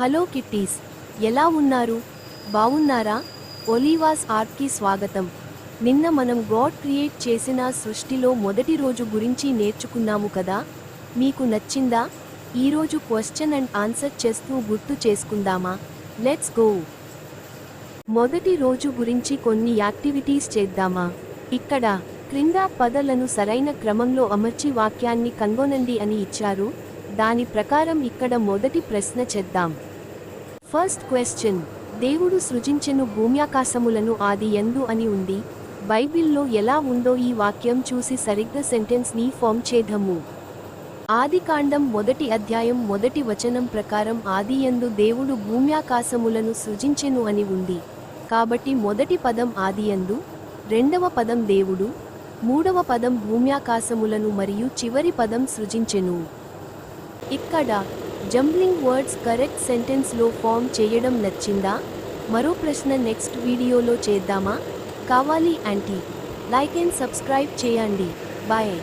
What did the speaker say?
Hello Kitties ఎలా ఉన్నారు? బావున్నారా? ఒలీవాస్ ఆర్ట్కి స్వాగతం. నిన్న మనం గాడ్ క్రియేట్ చేసిన సృష్టిలో మొదటి రోజు గురించి నేర్చుకున్నాము కదా? మీకు నచ్చిందా? ఈరోజు క్వశ్చన్ అండ్ ఆన్సర్ చేస్తూ గుర్తు చేసుకుందామా? Let's go! మొదటి రోజు గురించి కొన్ని యాక్టివిటీస్ చేద్దామా? ఇక్కడ క్రింద పదలను సరైన క్రమంలో అమర్చి వాక్యాన్ని కనుగొనండి అని ఇచ్చారు. దాని ప్రకారం ఇక్కడ మొదటి ప్రశ్న చేద్దాం. ఫస్ట్ క్వశ్చన్ దేవుడు సృజించెను భూమ్యాకాశములను ఆది ఎందు అని ఉంది. బైబిల్లో ఎలా ఉందో ఈ వాక్యం చూసి సరిగ్గా సెంటెన్స్ని ఫామ్ చేద్దాము. ఆదికాండం మొదటి అధ్యాయం మొదటి వచనం ప్రకారం ఆది ఎందు దేవుడు భూమ్యాకాశములను సృజించెను అని ఉంది. కాబట్టి మొదటి పదం ఆదియందు రెండవ పదం దేవుడు మూడవ పదం భూమ్యాకాశములను మరియు చివరి పదం సృజించెను. ఇక్కడ జంబ్లింగ్ వర్డ్స్ కరెక్ట్ సెంటెన్స్లో ఫామ్ చేయడం నచ్చిందా? మరో ప్రశ్న నెక్స్ట్ వీడియోలో చేద్దామా? కావాలి యాంటీ లైక్ అండ్ సబ్స్క్రైబ్ చేయండి. బాయ్.